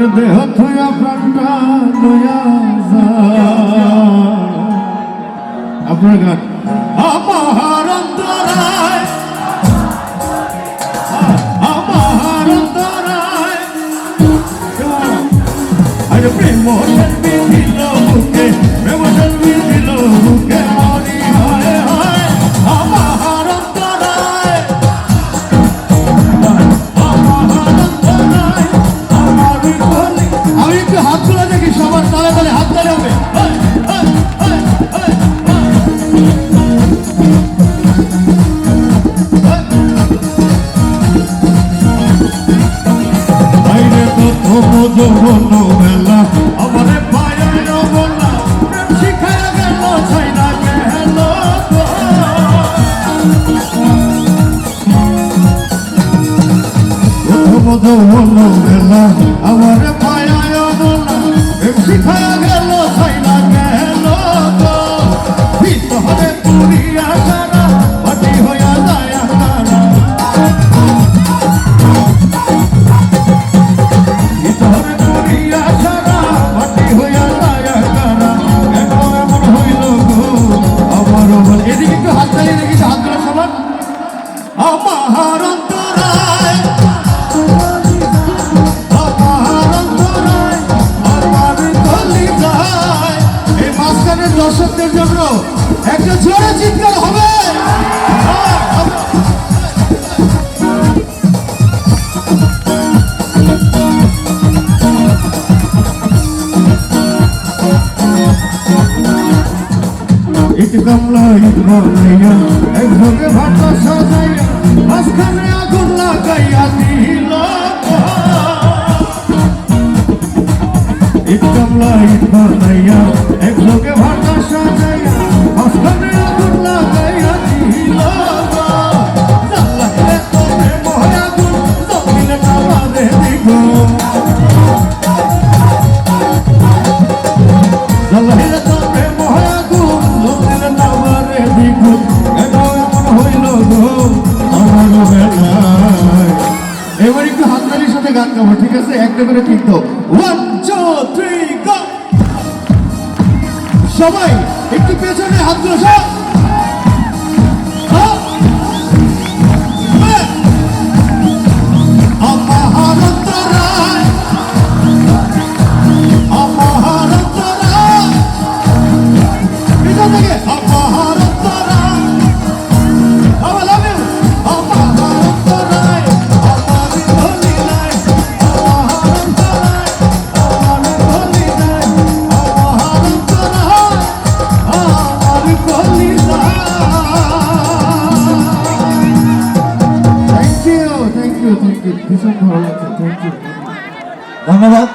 মোর দেহ থুয়া প্রাণটা লয়া। আপনার গান আমার অন্তরায় আমার প্রেম মধুবন মেলা আমারে পায়ের বলা প্রেম শিখায় গেল। বেলা বলা প্রেম শিখায় গেল গো। ভিতরে পুরিয়া আমার ইট কামলা ইট বানাইয়া এক ভোগে ভাটা সাজাইয়া মাঝখানে আগুন লাগাইয়া দিল ইট কামলা ইট বানাইয়া এক এবার সাথে গান গাবো, ঠিক আছে? একটা করে ঠিক তো ওয়ান টু থ্রি গো সবাই, একটু পেছনে হাত তুলো you, thank you. ভীষণ ভালো লাগছে, thank you. ধন্যবাদ